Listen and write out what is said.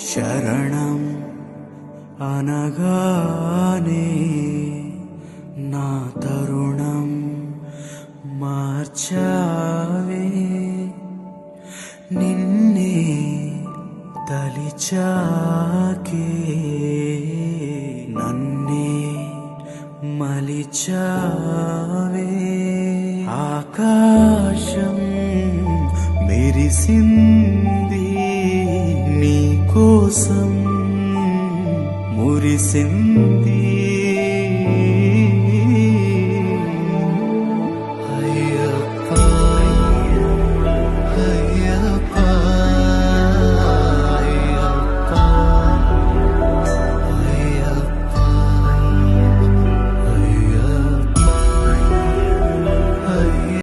శరణం అనగానే నా తరుణం మార్చావే నిన్నే తలిచాకే నన్నే మలిచావే ఆకాశం మెరిసింది కోసం మురిసింది